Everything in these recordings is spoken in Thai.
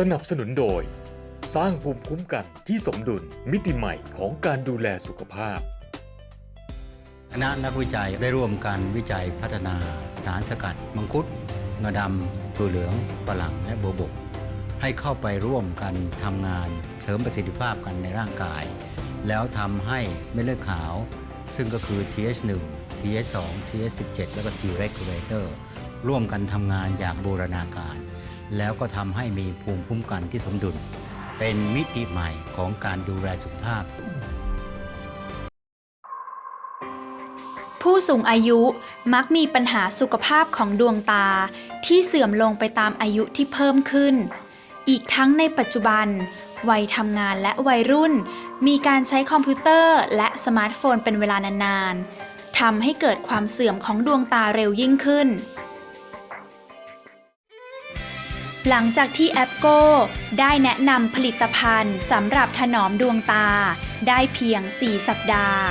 สนับสนุนโดย สร้างภูมิคุ้มกันที่สมดุลมิติใหม่ของการดูแลสุขภาพ คณะนักวิจัยได้ร่วมกันวิจัยพัฒนาสารสกัด มังคุดงาดำตัวเหลืองฝรั่งและโบวบก ให้เข้าไปร่วมกันทำงานเสริมประสิทธิภาพกันในร่างกาย แล้วทำให้เม็ดเลือดขาว ซึ่งก็คือ TH1 TH2 TH17 แล้วก็ T regulator ร่วมกันทำงานอย่างบูรณาการ แล้วก็ทำให้มีภูมิคุ้มกันที่สมดุล เป็นมิติใหม่ของการดูแลสุขภาพ ผู้สูงอายุมักมีปัญหาสุขภาพของดวงตาที่เสื่อมลงไปตามอายุที่เพิ่มขึ้น อีกทั้งในปัจจุบัน วัยทำงานและวัยรุ่น มีการใช้คอมพิวเตอร์และสมาร์ทโฟนเป็นเวลานานๆทำให้เกิดความเสื่อมของดวงตาเร็วยิ่งขึ้น หลังจากที่แอปโกได้แนะนำผลิตภัณฑ์สำหรับถนอมดวงตา ได้เพียง 4 สัปดาห์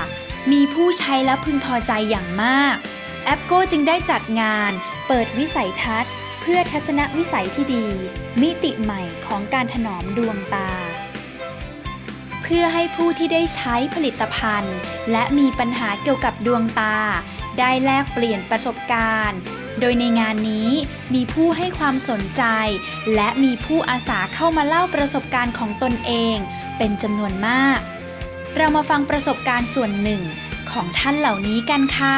มีผู้ใช้และพึงพอใจอย่างมาก แอปโกจึงได้จัดงาน เปิดวิสัยทัศน์ เพื่อทัศนวิสัยที่ดี มิติใหม่ของการถนอมดวงตา เพื่อให้ผู้ที่ได้ใช้ผลิตภัณฑ์ และมีปัญหาเกี่ยวกับดวงตา ได้แลกเปลี่ยนประสบการณ์ โดยในงานนี้มีผู้ให้ความสนใจ และมีผู้อาสาเข้ามาเล่าประสบการณ์ของตนเอง เป็นจำนวนมาก เรามาฟังประสบการณ์ส่วนหนึ่งของท่านเหล่านี้กันค่ะ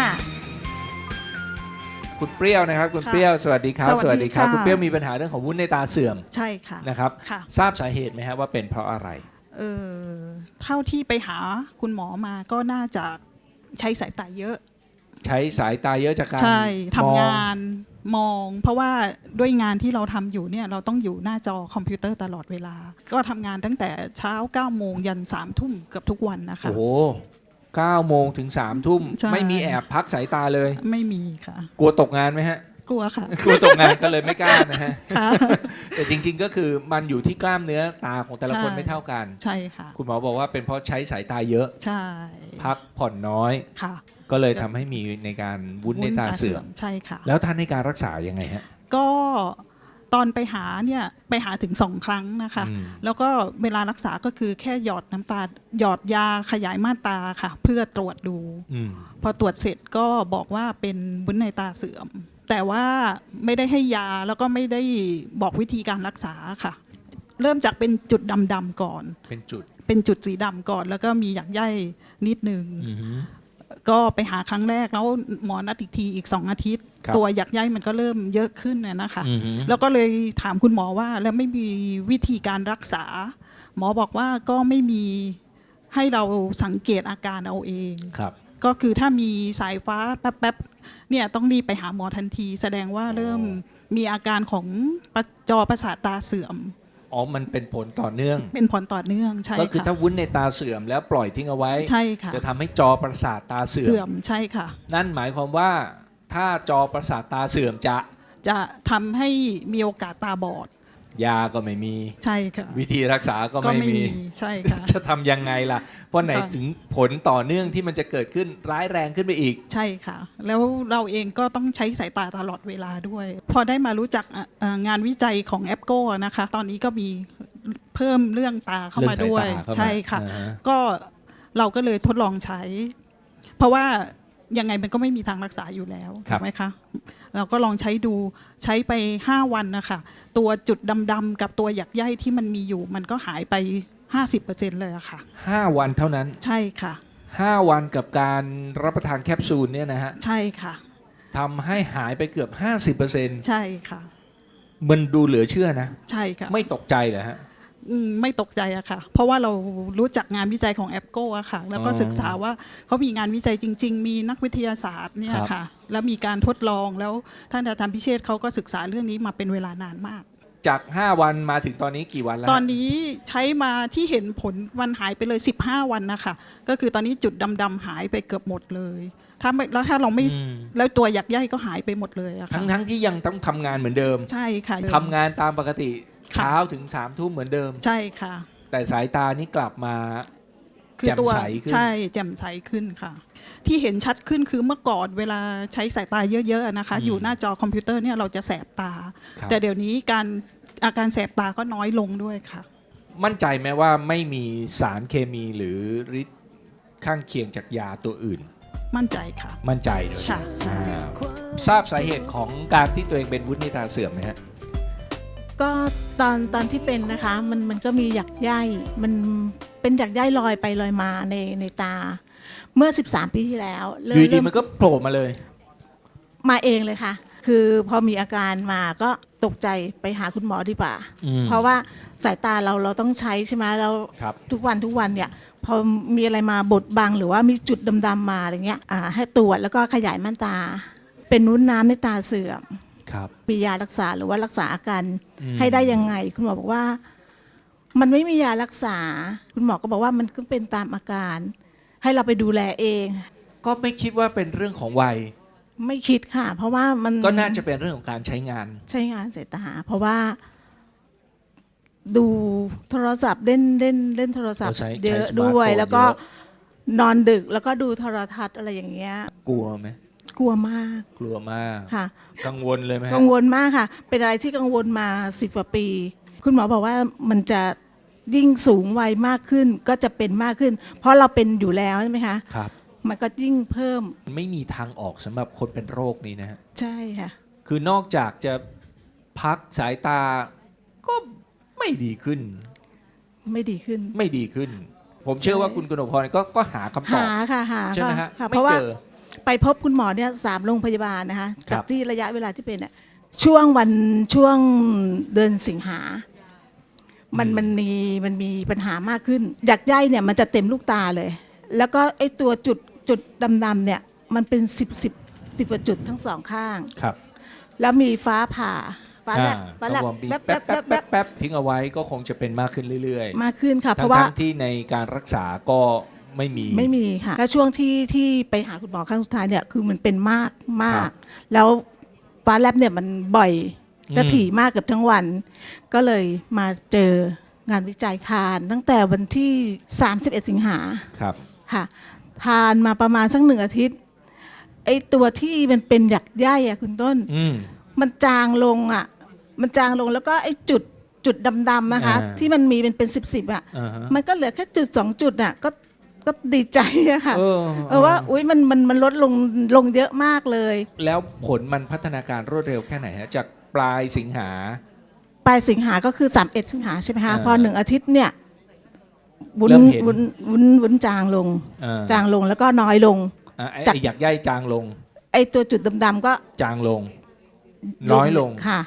คุณเปรี้ยวนะครับคุณค่ะเปรี้ยวสวัสดีครับสวัสดีครับค่ะ คุณเปรี้ยวมีปัญหาเรื่องของวุ้นในตาเสื่อมใช่ค่ะ นะครับค่ะ ทราบสาเหตุไหมฮะว่าเป็นเพราะอะไร เออเท่าที่ไปหาคุณหมอมาก็น่าจะใช้สายตาเยอะ ใช้สายตาเยอะจากการใช่ทำมองาน มอง เพราะว่าด้วยงานที่เราทำอยู่เนี่ยเราต้องอยู่หน้าจอคอมพิวเตอร์ตลอดเวลา ก็ทำงานตั้งแต่เช้า9โมงยัน3ทุ่มเกือบทุกวันนะคะ โอ้โหเก้าโมงถึงสามทุ่ม ใช่ ไม่มีแอบพักสายตาเลย ไม่มีค่ะ กลัวตกงานไหมฮะ กลัวค่ะ กลัวตกงานก็เลยไม่กล้านะฮะ ค่ะ แต่จริงๆก็คือมันอยู่ที่กล้ามเนื้อตาของแต่ละคนใช่ ไม่เท่ากัน ใช่ค่ะ คุณหมอบอกว่าเป็นเพราะใช้สายตาเยอะ ใช่พักผ่อนน้อย ค่ะ ก็เลยทำให้มีในการวุ้นในตาเสื่อม ใช่ค่ะ แล้วท่านในการรักษายังไงฮะ ก็ตอนไปหาเนี่ยไปหาถึงสองครั้งนะคะ อืม แล้วก็เวลารักษาก็คือแค่หยอดน้ำตาหยอดยาขยายม่านตาค่ะ เพื่อตรวจดู อืม พอตรวจเสร็จก็บอกว่าเป็นวุ้นในตาเสื่อม แต่ว่าไม่ได้ให้ยาแล้วก็ไม่ได้บอกวิธีการรักษาค่ะ เริ่มจากเป็นจุดดำๆก่อน เป็นจุดเป็นจุดสีดำก่อน แล้วก็มีหยักใยนิดนึง อือฮึ ก็ไปหาครั้งแรกแล้วหมอนัดอีกทีอีกสองอาทิตย์ ครับตัวหยักใยมันก็เริ่มเยอะขึ้นน่ะนะคะ อือฮึ แล้วก็เลยถามคุณหมอว่าแล้วไม่มีวิธีการรักษา หมอบอกว่าก็ไม่มีให้เราสังเกตอาการเอาเอง ครับ ก็คือถ้ามีสายฟ้าแป๊บๆเนี่ยต้องรีบไปหาหมอทันที แสดงว่าเริ่มมีอาการของประจอประสาทตาเสื่อม อ๋อ มันเป็นผลต่อเนื่อง เป็นผลต่อเนื่องใช่ก็คือค่ะ ถ้าวุ้นในตาเสื่อมแล้วปล่อยทิ้งเอาไว้ ใช่ค่ะ จะทำให้จอประสาทตาเสื่อเสื่อม มใช่ค่ะ นั่นหมายความว่า ถ้าจอประสาทตาเสื่อมจะ จะทำให้มีโอกาสตาบอด ยาก็ไม่มี ใช่ค่ะ วิธีรักษาก็ก็ไม่ไม่มีมี ใช่ค่ะ จะทำยังไงล่ะ เพราะไหนค่ะ ถึงผลต่อเนื่องที่มันจะเกิดขึ้นร้ายแรงขึ้นไปอีก ใช่ค่ะ แล้วเราเองก็ต้องใช้สายตาตลอดเวลาด้วย พอได้มารู้จักอะเอ่องานวิจัยของแอปโก้นะคะ ตอนนี้ก็มีเพิ่มเรื่องตาเข้ามาด้วย เรื่องสายตาเข้ามาใช่ค่ะ อ่าฮะ ก็เราก็เลยทดลองใช้ เพราะว่า ยังไงมันก็ไม่มีทางรักษาอยู่แล้วครัถูบกไหมคะเราก็ลองใช้ดูใช้ไป 5 วันนะคะตัวจุดดำๆกับตัวหยักใยที่มันมีอยู่ มันก็หายไป 50%เลยอะค่ะห้าวันเท่านั้นใช่ค่ะห้าวันกับการรับประทานแคปซูลเนี่ยนะฮะใช่ค่ะทำให้หายไปเกือบ 50%ใช่ค่ะ มันดูเหลือเชื่อนะ ใช่ค่ะ ไม่ตกใจเหรอฮะ อืมไม่ตกใจอะค่ะ เพราะว่าเรารู้จักงานวิจัยของแอปโกอะค่ะ แล้วก็อ๋อศึกษาว่าเขามีงานวิจัยจริง ๆ มีนักวิทยาศาสตร์เนี่ยครับ ค่ะ แล้วมีการทดลองแล้วท่านอาจารย์พิเชษเขาก็ศึกษาเรื่องนี้มาเป็นเวลานานมาก จาก 5 วันมาถึงตอนนี้กี่วันแล้วตอนนี้ใช้มาที่เห็นผลวันหายไปเลย 15 วันนะคะ ก็คือตอนนี้จุดดำๆหายไปเกือบหมดเลย ถ้าไม่แล้วถ้าเราไม่อืมแล้วตัวหยักใยก็หายไปหมดเลยอะทั้ค่ะงทั้งที่ยังต้องทำงานเหมือนเดิมใช่ค่ะทำงานตามปกติค่ะ เช้าถึง3ามทุ่มเหมือนเดิม ใช่ค่ะ แต่สายตานี่กลับมาคือตัวแจ่มใสขึ้น ใช่แจ่มใสขึ้นค่ะ ที่เห็นชัดขึ้นคือเมื่อก่อนเวลาใช้สายตาเยอะๆอะนะคะอยู่หน้าจอคอมพิวเตอร์เนี่ยเราจะแสบตา ครับ แต่เดี๋ยวนี้การอาการแสบตาก็น้อยลงด้วยค่ะ มั่นใจไหมว่าไม่มีสารเคมีหรือฤทธิ์ข้างเคียงจากยาตัวอื่น มั่นใจค่ะ มั่นใจเลยค่ะใช่ อ่าทราบสาเหตุของการที่ตัวเองเป็นวุฒิตาเสื่อมไหมฮะ ก็ ตอนตอนที่เป็นนะคะมันมันก็มีหยักใยมันเป็นหยักใยลอยไปลอยมาในในตา เมื่อ 13 ปีที่แล้วอเริ่มยู่ดีเริ่มมันก็โผล่มาเลย มาเองเลยค่ะ คือพอมีอาการมาก็ตกใจไปหาคุณหมอดีกว่า อืมเพราะว่าสายตาเราเราต้องใช้ใช่ไหมเราครับ ทุกวันทุกวันเนี่ยพอมีอะไรมาบดบังหรือว่ามีจุดดำๆมาอะไรเงี้ยอ่าให้ตรวจแล้วก็ขยายม่านตา เป็นนุ้นน้ำในตาเสื่อม ครับมียารักษาหรือว่ารักษาอาการอืม ให้ได้ยังไง คุณหมอบอกว่า มันไม่มียารักษา คุณหมอก็บอกว่ามันก็เป็นตามอาการ ให้เราไปดูแลเอง ก็ไม่คิดว่าเป็นเรื่องของวัย ไม่คิดค่ะ เพราะว่ามันก็น่าจะเป็นเรื่องของการใช้งาน ใช้งานสายตา เพราะว่า ดูโทรศัพท์เล่นเล่นเล่นโทรศัพท์เราใช้เยอะใช้สมาร์ทด้วยโฟนแล้วก็เยอะ นอนดึกแล้วก็ดูโทรทัศน์อะไรอย่างเงี้ย กลัวไหม กลัวมากกลัวมาก ค่ะ กังวลเลยไหมฮะกังวลมากค่ะ เป็นอะไรที่กังวลมาสิบกว่าปี คุณหมอบอกว่ามันจะยิ่งสูงวัยมากขึ้นก็จะเป็นมากขึ้น เพราะเราเป็นอยู่แล้วใช่ไหมคะ ครับ มันก็ยิ่งเพิ่มไม่มีทางออกสำหรับคนเป็นโรคนี้นะฮะ ใช่ค่ะ คือนอกจากจะพักสายตาก็ไม่ดีขึ้น ไม่ดีขึ้น ไม่ดีขึ้น ผมเชื่อว่าคุณกนกพรก็ก็หาคำตอบ หาค่ะหาใช่ไหมฮะค่ะเพไม่ราะว่าเจอ ไปพบคุณหมอเนี่ยสามโรงพยาบาลนะคะครับจากที่ระยะเวลาที่เป็นเนี่ยช่วงวันช่วงเดือนสิงหา มันมันมีมันมีปัญหามากขึ้นหยักใยเนี่ยมันจะเต็มลูกตาเลย แล้วก็ไอ้ตัวจุดจุดดำๆเนี่ยมันเป็นสิบสิบสิบกว่าจุดทั้งสองข้างครับ แล้วมีฟ้าผ่าฟ้าแลบอ่ฟ้าแลบก็บอกมีแป๊บแป๊บแป๊บแป๊บแป๊บแป๊บทิ้งเอาไว้ก็คงจะเป็นมากขึ้นเรื่อยมากขึ้นค่ะๆเพราะว่าทั้งๆที่ในการรักษาก็ ไม่มี ไม่มีค่ะ แล้วช่วงที่ที่ไปหาคุณหมอครั้งสุดท้ายเนี่ยคือมันเป็นมากมาครักบแล้วฟ้าแลบเนี่ยมันบ่อยและอืม ถี่มากเกือบทั้งวัน ก็เลยมาเจองานวิจัยทานตั้งแต่วันที่ 31 สิงหาครับ ค่ะ ทานมาประมาณสักหนึ่งอาทิตย์ไอตัวที่มันเป็นหยักใยอะคุณต้น อืม มันจางลงอะ มันจางลงแล้วก็ไอ้จุดจุดดำๆนะคะ อ่าที่มันมีเป็นเป็นสิบสิบอะ อ่าฮะ มันก็เหลือแค่จุดสองจุดอะ ก็ ก็ดีใจอะค่ะเออเออว่า อุ้ยมันมันมันลดลงลงเยอะมากเลย แล้วผลมันพัฒนาการรวดเร็วแค่ไหนฮะจากปลายสิงหา ปลายสิงหาก็คือ 3 1 สิงหาใช่ไหมคะอ่าพอหนึ่งอาทิตย์เนี่ยวุ้นเริ่มเห็น วุ้นวุ้นวุ้นจางลง อ่าจางลงแล้วก็น้อยลง อะไอ้จาก ไอ้หยักใยจางลง ไอ้ตัวจุดดำๆก็จางลง น้อยลง ค่ะ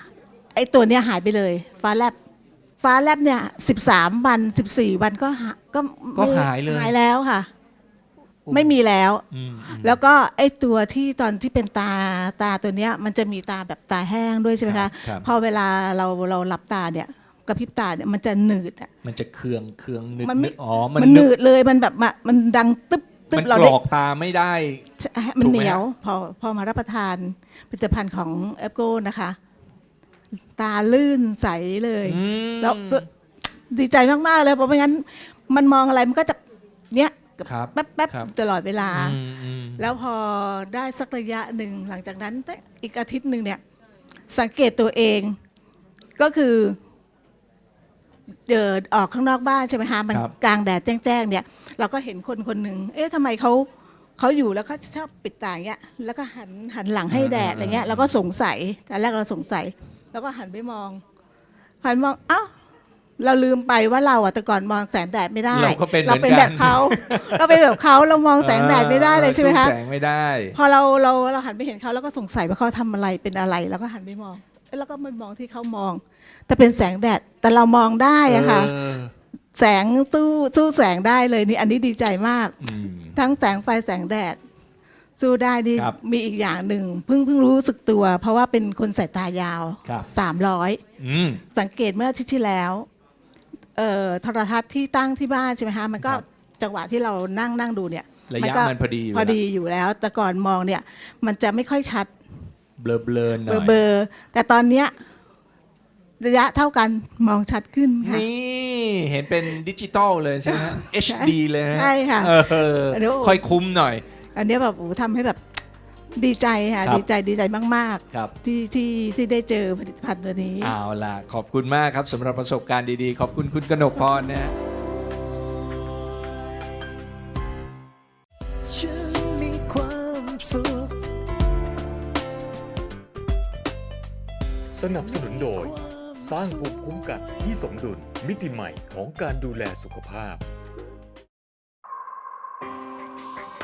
ไอ้ตัวเนี้ยหายไปเลยฟ้าแลบ ฟ้าแลบเนี่ยสิบสามวันสิบสี่วันก็หาก็ก็ไม่หายเลย หายแล้วค่ะ ไม่มีแล้ว อืมอืมแล้วก็ไอ้ตัวที่ตอนที่เป็นตาตาตัวเนี้ย มันจะมีตาแบบตาแห้งด้วยใช่ไหมครัคะบครับพอเวลาเราเราหลับตาเนี่ยกระพริบตาเนี่ยมันจะหนืดอะ มันจะเคืองเคืองนึกมันไม่ นึกอ๋อมันนึหกนืดเลยมันแบบมามันดังตึ๊บตึ๊มับนเรากรได้ อกตาไม่ได้ ใช่มันถูกเหไหมนียวฮะพอพอมารับประทานผลิตภัณฑ์ของแอปโกนะคะ ตาลื่นใสเลยอืม แล้วดีใจมากๆเลย เพราะไม่งั้นมันมองอะไรมันก็จะเนี้ยครับแป๊บแป๊บครับตลอดเวลา อืมอืมแล้วพอได้สักระยะหนึ่งหลังจากนั้นอีกอาทิตย์หนึ่งเนี่ยสังเกตตัวเองก็คือเดินออกข้างนอกบ้านใช่ไหมคะมันครับ กลางแดดแจ้งๆเนี่ย เราก็เห็นคนคนหนึ่งเอ๊ะทำไมเขาเขาอยู่แล้วก็ชอบปิดตาอย่างเงี้ยแล้วก็หันหันหลังให้แดดอะไรเงี้ยเราก็สงสัยตอนแรกเราสงสัย แล้วก็หันไปมอง หันมองเอ้าเราลืมไปว่าเราอะแต่ก่อนมองแสงแดดไม่ได้เราก็เป็นเราเป็นเหมืแบอนกันบเขาเราเป็นแบบเขาเรามองแสงแดดไม่ได้เลยใช่ไหมคะ สู้แสงไม่ได้ พอเราเราเราหันไปเห็นเขาแล้วก็สงสัยว่าเขาทำอะไรเป็นอะไร แล้วก็หันไปมองแล้วก็ไม่มองที่เขามอง แต่เป็นแสงแดดแต่เรามองได้อะค่ะ เออแสงสู้สู้แสงได้เลยนี่อันนี้ดีใจมาก อืม ทั้งแสงไฟแสงแดด สู้ได้นี่ครับมีอีกอย่างหนึ่งเพิ่งเพิ่งรู้สึกตัว เพราะว่าเป็นคนสายตายาวครับ300อืม สังเกตเมื่ออาทิตย์ที่แล้วเอ่อโทรทัศน์ที่ตั้งที่บ้านใช่ไหมคะมันก็ครับจังหวะที่เรานั่งนั่งดูเนี่ยระยะก็มันพอดีอยู่พอดีอยู่แล้ว แต่ก่อนมองเนี่ย มันจะไม่ค่อยชัด เบลอเบลอๆหน่เบออยเบลอๆแต่ตอนเนี้ยระยะเท่ากันมองชัดขึ้นค่ะ นี่เห็นเป็นดิจิตอลเลยใช่ไหมฮะ HD เลยฮะใช่ค่ะเออเดี๋ยว ค่อยคุ้มหน่อย อันเนี้ยแบบโอ้โหทำให้แบบดีใจค่ะครับ ดีใจดีใจมากครับ ๆ ที่ที่ที่ได้เจอผลิตภัณฑ์ตัวนี้ เอาล่ะ ขอบคุณมากครับสำหรับประสบการณ์ดีๆ ขอบคุณคุณกนกพรนะฮะ ฉันมีความสุข สนับสนุนโดย สร้างภูมิคุ้มกันที่สมดุลมิติใหม่ของการดูแลสุขภาพ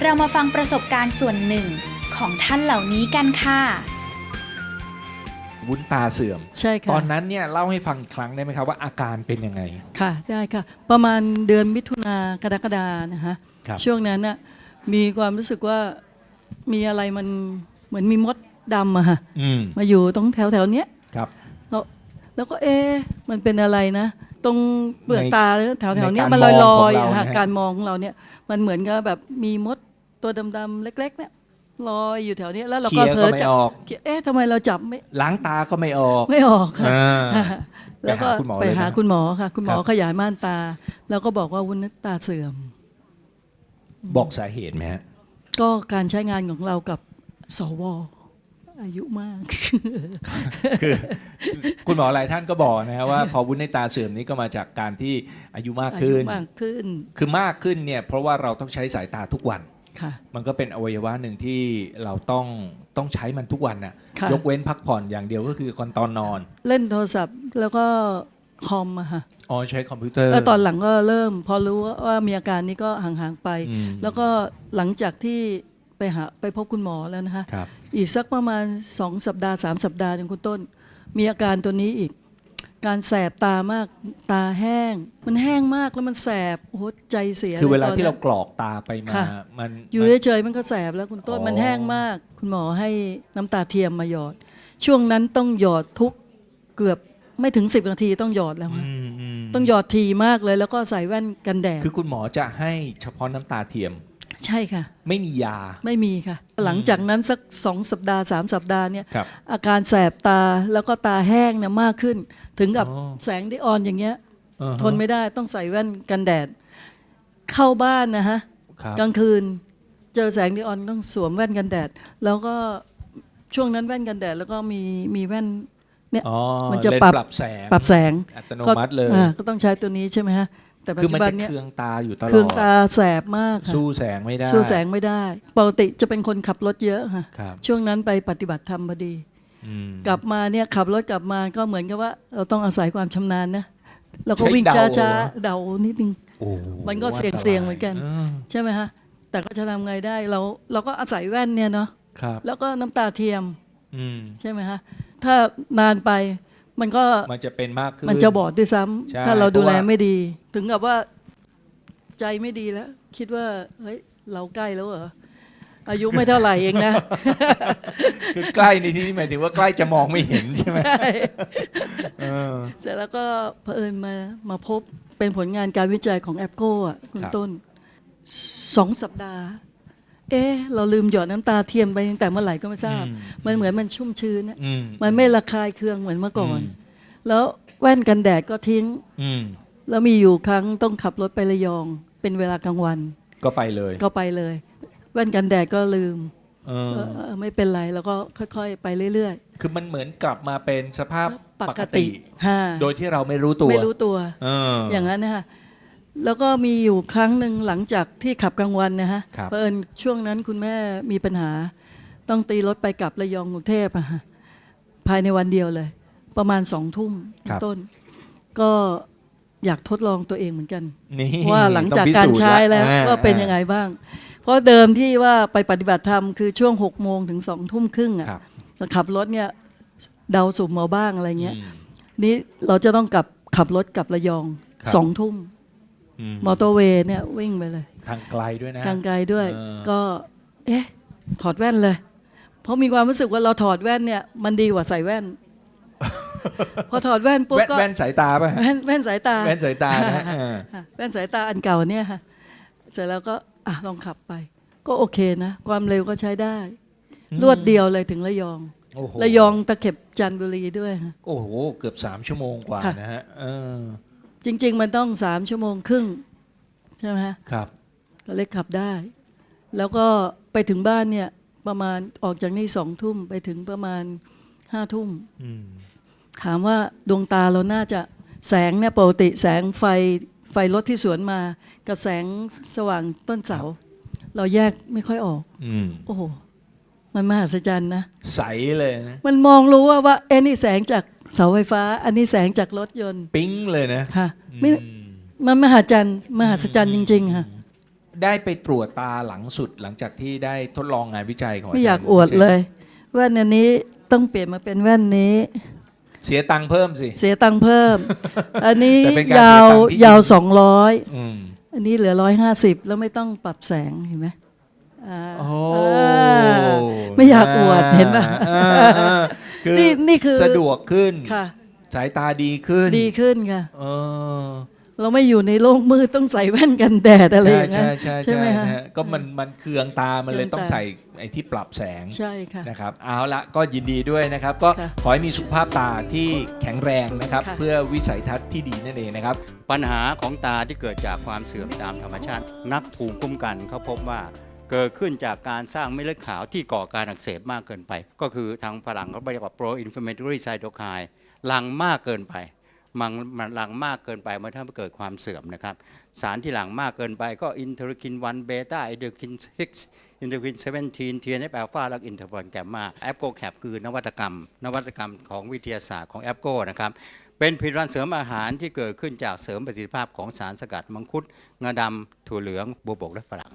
เรามาฟังประสบการณ์ส่วนหนึ่งของท่านเหล่านี้กันค่ะ วุ้นตาเสื่อม ใช่ค่ะ ตอนนั้นเนี่ยเล่าให้ฟังอีกครั้งได้ไหมครับว่าอาการเป็นยังไง ค่ะได้ค่ะ ประมาณเดือนมิถุนากรกฎานะคะครับ ช่วงนั้นน่ะมีความรู้สึกว่ามีอะไรมันเหมือนมีมดดำอะค่ะอืมมาอยู่ตรงแถวแถวๆเนี้ยครับ แล้วแล้วก็เอ๊ะมันเป็นอะไรนะ ตรงเปลือกตาแถวแถวๆเนี้ยในมันการลอยมองของเราลอยค่ะเนี่ย การมองของเราเนี่ย มันเหมือนกับแบบมีมดตัวดำๆเล็ก ๆ เนี่ยลอยอยู่แถวเนี้ยแล้วเราเคลีก็ยร์เผลก็อไม่จับออกเอ๊ะทำไมเราจับไม่ล้างตาก็ไม่ออก ไม่ออกค่ะ อ่า แล้วก็ไปไปหาหาคุคุณณหหมมออเลยนะค่ะ คุณหมอครับ ขยายม่านตา แล้วก็บอกว่าวุ้นตาเสื่อม บอกสาเหตุไหมฮะ ก็การใช้งานของเรากับสว อายุมาก คือคุณหมอหลายท่านก็บอกนะฮะว่าพอวุ้นในตาเสื่อมนี้ก็มาจากการที่อายุมากอายุขึ้น มากขึ้นคือมากขึ้นเนี่ยเพราะว่าเราต้องใช้สายตาทุกวัน ค่ะ มันก็เป็นอวัยวะหนึ่งที่เราต้องต้องใช้มันทุกวันน่ะค่ะ ยกเว้นพักผ่อนอย่างเดียวก็คือก่อนตอนนอนเล่นโทรศัพท์แล้วก็คอมอะค่ะอ๋อใช้คอมพิวเตอร์ แล้วตอนหลังก็เริ่ม พอรู้ว่ามีอาการนี้ก็ห่างๆไป อืม แล้วก็หลังจากที่ ไปหาไปพบคุณหมอแล้วนะคะครับ อีกสักประมาณ2สัปดาห์3สัปดาห์อย่างคุณต้น มีอาการตัวนี้อีก การแสบตามากตาแห้ง มันแห้งมากแล้วมันแสบโอ้โหใจเสียคือเวลาตนที่นั้นเรากรอกตาไปมาค่ะมัน อยู่มันเฉยๆมันก็แสบแล้วคุณต้น อ๋อ มันแห้งมาก คุณหมอให้น้ำตาเทียมมาหยอด ช่วงนั้นต้องหยอดทุกเกือบไม่ถึง10นาทีต้องหยอดแล้วค่ะอืมอืมต้องหยอดทีมากเลย แล้วก็ใส่แว่นกันแดด คือคุณหมอจะให้เฉพาะน้ำตาเทียม ใช่ค่ะ ไม่มียา ไม่มีค่ะ หลังจากนั้นสักสองสัปดาห์สามสัปดาห์เนี่ยครับ อาการแสบตาแล้วก็ตาแห้งเนี่ยมากขึ้น ถึงกับอ๋อ แสงไดิออนอย่างเงี้ย อ่าฮะทนไม่ได้ต้องใส่แว่นกันแดด เข้าบ้านนะฮะ ครับ กลางคืนเจอแสงไดิออนต้องสวมแว่นกันแดด แล้วก็ช่วงนั้นแว่นกันแดด แล้วก็มีมีแว่น เนี่ยอ๋อมันจะเลปรับปรับ แสง ปรับแสงอัตโนมัติเลยก็อ่าก็ต้องใช้ตัวนี้ใช่ไหมฮะ แต่ปัจคือจุมันบันจะเนี่ยเคืองตาอยู่ตลอดเครื่องตาแสบมากค่ะสู้แสงไม่ได้สู้แสงไม่ได้ ปกติจะเป็นคนขับรถเยอะค่ะครับช่วงนั้นไปปฏิบัติธรรมพอดี อืม กลับมาเนี่ยขับรถกลับมาก็เหมือนกับว่าเราต้องอาศัยความชำนาญนะเราก็ใช้วิ่งเดา ช้าเหรอๆเดานิดนึง โอ้มันก็เสี่ยงๆเหมือนกันาใช่ไหมฮะแต่ก็จะทำไงได้เราเราก็อาศัยแว่นเนี่ยเนาะครับ แล้วก็น้ำตาเทียมอืม ใช่ไหมฮะถ้านานไป มันก็มันจะเป็นมากขึ้น มันจะบอดด้วยซ้ำใช่ถ้าเราดูแลเพราะว่า ไม่ดี ถึงกับว่าใจไม่ดีแล้ว คิดว่าเฮ้ยเราใกล้แล้วเหรออายุไม่เท่าไหร่เองนะ คือใกล้ในที่นี้หมายถึงว่าใกล้จะมองไม่เห็นใช่ไหมใช่เออ เสร็จแล้วก็เผอิญมามาพบเป็นผลงานการวิจัยของแอปโก้อะคุณครับ ต้นสองสัปดาห์ เอ๊ะเราลืมหยอดน้ำตาเทียมไปตั้งแต่เมื่อไหร่ก็ไม่ทราบ มันเหมือนมันชุ่มชื้นอะอืมมันไม่ระคายเคืองเหมือนเมื่อก่อนอืมแล้วแว่นกันแดดก็ทิ้งอืมแล้วมีอยู่ครั้งต้องขับรถไประยอง เป็นเวลากลางวัน ก็ไปเลย ก็ไปเลย แว่นกันแดดก็ลืมเออเออเออไม่เป็นไรแล้วก็ค่อยๆ ไปเรื่อยคือมันเหมือนกลับมาเป็นสภาพๆปปกกติติฮะโดยที่เราไม่รู้ตัว ไม่รู้ตัวเออออย่างนั้นนะคะ แล้วก็มีอยู่ครั้งหนึ่งหลังจากที่ขับกลางวันนะฮะครับ เพราะเอิญช่วงนั้นคุณแม่มีปัญหา ต้องตีรถไปกลับระยองกรุงเทพอะฮะภายในวันเดียวเลย ประมาณสองทุ่มครับ ต้น ก็อยากทดลองตัวเองเหมือนกัน นี่ว่าหลังจากต้องพิการสูจน์ใช้แล้วอ่ว่าเป็นยังไงบ้าง เพราะเดิมที่ว่าไปปฏิบัติธรรมคือช่วงหกโมงถึงสองทุ่มครึ่งอะครับแล้วขับรถเนี่ยเดาสุ่มมาบ้างอะไรเงี้ย อืม นี่เราจะต้องกลับขับรถกลับระยองครับ สองทุ่มอื มมอเตอร์เวย์เนี่ยวิ่งไปเลย ทางไกลด้วยนะ ทางไกลด้วย เออ ก็ เอ๊ะ ถอดแว่นเลย เพราะมีความรู้สึกว่าเราถอดแว่นเนี่ย มันดีกว่าใส่แว่น พอถอดแว่นปุ๊บแว่นก็แว่นสายตาป่ะฮะ แว่นแว่นสายตาแว่นสายตานะฮะเออค่ะแว่นสายตาอันเก่าเนี่ยค่ะเสร็จแล้วก็อะลองขับไป ก็โอเคนะ ความเร็วก็ใช้ได้รวดเดียวเลยถึงระยอง โอ้โหระยองตะเข็บจันทบุรีด้วยค่ะ โอ้โห เกือบสามชั่วโมงกว่าค่ะ นะฮะเออ จริง ๆ มันต้องสามชั่วโมงครึ่งใช่ไหมฮะครับ ก็เล็กขับได้ แล้วก็ไปถึงบ้านเนี่ยประมาณออกจากนี่สองทุ่มไปถึงประมาณห้าทุ่มอืมถามว่าดวงตาเราน่าจะแสงเนี่ยปกติแสงไฟไฟรถที่สวนมา กับแสงสว่างต้นเสา เราแยกไม่ค่อยออก อืม โอ้โห มันมหัศจรรย์นะ ใสเลยนะ มันมองรู้ว่าว่าเอ็นี่แสงจากเสาไฟฟ้า อันนี้แสงจากรถยนต์ปิ๊งเลยนะค่ะไม่อืมมันมหัศจรรย์มหัศจรรย์จริง ๆ ค่ะ ได้ไปตรวจตาหลังสุดหลังจากที่ได้ทดลองงานวิจัยของไม่อยากจรอวดเลยแว่นอันนี้ต้องเปลี่ยนมาเป็นแว่นนี้ เสียตังค์เพิ่มสิ เสียตังค์เพิ่ม อันนี้แต่เป็นการยาวเสียตังค์ที่ยาวดีสองร้อยอืมอันนี้เหลือร้อยห้าสิบแล้วไม่ต้องปรับแสงเห็นไหมอ่า โอ้อ่าไม่อยากอวดเห็นป่ะอ่าอ่าคือนี่นี่คือสะดวกขึ้นค่ะ สายตาดีขึ้น ดีขึ้นค่ะเออเราไม่อยู่ในโลกมืดต้องใส่แว่นกันแดดอะไรอใช่ย่างนั้ใช่นใช่ใช่ไหมนะคะฮะก็มันมันเคืองตามันเลยเคืองตาต้องใส่ไอ้ที่ปรับแสงใช่ค่ะนะครับเอาละก็ยินดีด้วยนะครับ ก็ค่ะขอให้มีสุขภาพตาที่แข็งแรงนะครับค่ะเพื่อวิสัยทัศน์ที่ดีนั่นเองนะครับ ปัญหาของตาที่เกิดจากความเสื่อมตามธรรมชาติ นักภูมิคุ้มกันเขาพบว่า เกิดขึ้นจากการสร้างเม็ดเลือดขาวที่ก่อการอักเสบมากเกินไป ก็คือทางฝรั่งเขาเรียกว่า pro inflammatory cytokine หลังมากเกินไปมันมันหลังมากเกินไปมันทำให้เกิดความเสื่อมนะครับ สารที่หลังมากเกินไปก็อินเทอร์คิน1เบต้าอินเทอร์คิน6อินเทอร์คิน17 TNF อัลฟาและอินเทอร์ฟอนแกมมาแอปโกแคปคือนวัตกรรม นวัตกรรมของวิทยาศาสตร์ของแอปโกนะครับ เป็นผลิตภัณฑ์เสริมอาหารที่เกิดขึ้นจากเสริมประสิทธิภาพของสารสกัดมังคุดงาดำถั่วเหลืองบัวบกและฝรั่ง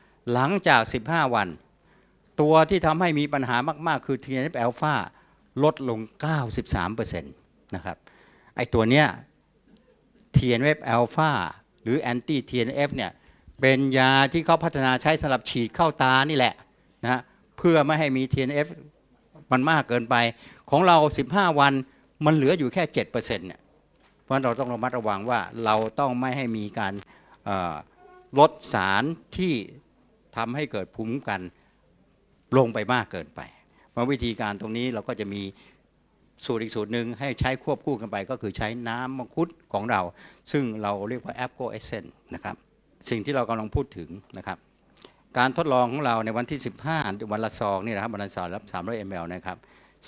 หลังจาก 15 วัน ตัวที่ทำให้มีปัญหามาก ๆ คือ TNF อ l p h a ลดลง 93%นะครับไอตัวเนี้ย TNF อ l p h a หรือ anti TNF เนี่ยเป็นยาที่เขาพัฒนาใช้สำหรับฉีดเข้าตานี่แหละนะเพื่อไม่ให้มี TNF มันมากเกินไป ของเรา 15 วันมันเหลืออยู่แค่ 7%เนี่ยเพราะฉะนั้นเราต้องระมัดระวังว่าเราต้องไม่ให้มีการลดสารที่ ทำให้เกิดภูมิคุ้มกันลงไปมากเกินไปเพราะวิธีการตรงนี้เราก็จะมีสูตรอีกสูตรหนึ่งให้ใช้ควบคู่กันไป ก็คือใช้น้ำมังคุดของเรา ซึ่งเราเรียกว่าแอปโกเอเซนนะครับสิ่งที่เรากำลังพูดถึงนะครับ การทดลองของเราในวันที่ 15 วันละซองนี่นะครับวันละซองรับ 300 ml นะครับ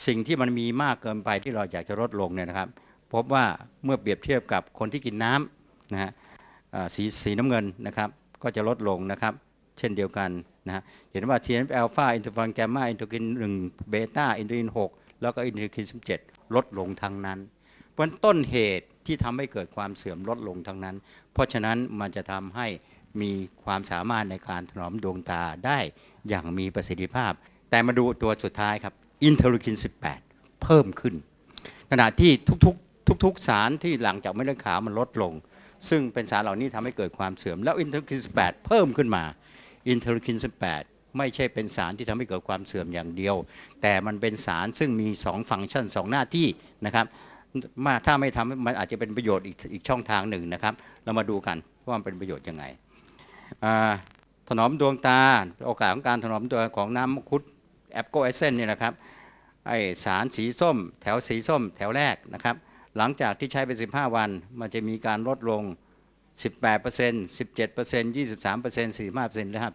สิ่งที่มันมีมากเกินไปที่เราอยากจะลดลงเนี่ยนะครับ พบว่าเมื่อเปรียบเทียบกับคนที่กินน้ำนะฮะสีสีน้ำเงินนะครับ ก็จะลดลงนะครับ เช่นเดียวกันนะฮะเห็นว่า TNF อ l p h a อินเทอร์ฟอนแกมมาอินเทอร์กิน1เบต้าอินเทอร์กิน6แล้วก็อินเทอร์กิน17 ลดลงทั้งนั้น เพราะฉะนั้นต้นเหตุที่ทำให้เกิดความเสื่อมลดลงทั้งนั้น เพราะฉะนั้นมันจะทำให้มีความสามารถในการถนอมดวงตาได้อย่างมีประสิทธิภาพ แต่มาดูตัวสุดท้ายครับอินเทอร์กิน 18 เพิ่มขึ้น ขณะที่ทุกๆทุกๆสารที่หลังจากเม็ดเลือดขาวมันลดลง ซึ่งเป็นสารเหล่านี้ทำให้เกิดความเสื่อม แล้วอินเทอร์คิน 18 เพิ่มขึ้นมา อินเทอร์คิน18 ไม่ใช่เป็นสารที่ทำให้เกิดความเสื่อมอย่างเดียว แต่มันเป็นสารซึ่งมี 2 ฟังก์ชัน 2 หน้าที่นะครับมาถ้าไม่ทำมันอาจจะเป็นประโยชน์อีกอีกช่องทางหนึ่งนะครับ เรามาดูกันว่ามันเป็นประโยชน์ยังไงถนอมดวงตาโอกาสของการถนอมตัวของน้ำคุดแอปโกเอเซนเนี่ยนะครับไอสารสีส้ม แถวสีส้ม แถวแรกนะครับ หลังจากที่ใช้ไป 15 วัน มันจะมีการลดลง 18% 17% 23% 45%และ52%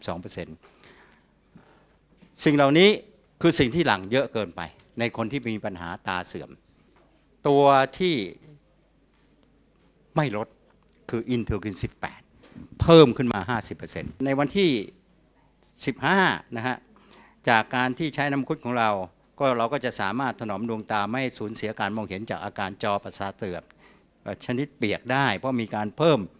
สิ่งเหล่านี้คือสิ่งที่หลังเยอะเกินไป ในคนที่มีปัญหาตาเสื่อม ตัวที่ไม่ลดคืออินเทอร์กิน 18 เพิ่มขึ้นมา 50%ในวันที่ 15 นะฮะ จากการที่ใช้น้ำคุดของเรา ก็เราก็จะสามารถถนอมดวงตาไม่สูญเสียการมองเห็นจากอาการจอประสาทเสื่อมชนิดเปียกได้ เพราะมีการเพิ่ม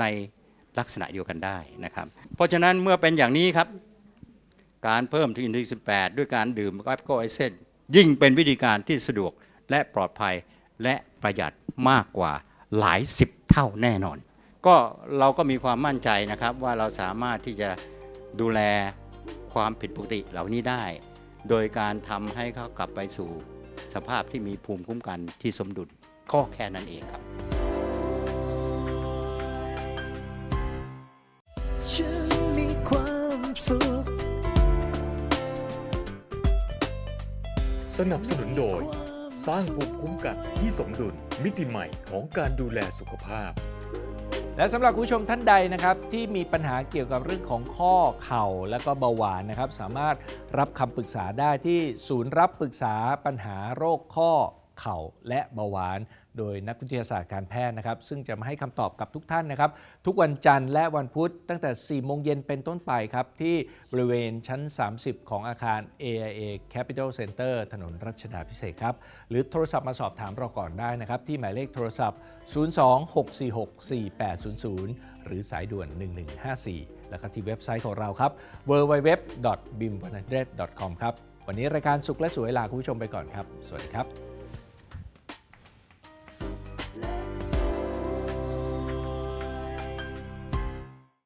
ในลักษณะเดียวกันได้นะครับ เพราะฉะนั้นเมื่อเป็นอย่างนี้ครับ การเพิ่มที่อินทรีย์18 ด้วยการดื่มแอปโกไอเซนยิ่งเป็นวิธีการที่สะดวกและปลอดภัยและประหยัดมากกว่าหลายสิบเท่าแน่นอน ก็เราก็มีความมั่นใจนะครับว่าเราสามารถที่จะดูแลความผิดปกติเหล่านี้ได้ โดยการทำให้เขากลับไปสู่สภาพที่มีภูมิคุ้มกันที่สมดุลก็แค่นั้นเองครับ สนับสนุนโดย สร้างภูมิคุ้มกันที่สมดุลมิติใหม่ของการดูแลสุขภาพ และสำหรับคุณผู้ชมท่านใดนะครับ ที่มีปัญหาเกี่ยวกับเรื่องของข้อเข่าและก็เบาหวานนะครับ สามารถรับคำปรึกษาได้ที่ศูนย์รับปรึกษาปัญหาโรคข้อ เข่าและเบาหวาน โดยนักวิทยาศาสตร์การแพทย์นะครับ ซึ่งจะมาให้คำตอบกับทุกท่านนะครับ ทุกวันจันทร์และวันพุธตั้งแต่ 4 โมงเย็นเป็นต้นไปครับ ที่บริเวณชั้น 30 ของอาคาร AIA Capital Center ถนนรัชดาพิเศษครับ หรือโทรศัพท์มาสอบถามเราก่อนได้นะครับ ที่หมายเลขโทรศัพท์ 026464800 หรือสายด่วน 1154 แล้วก็ที่เว็บไซต์ของเราครับ www.bim100.com ครับวันนี้รายการสุขและสวยลาคุณผู้ชมไปก่อนครับ สวัสดีครับ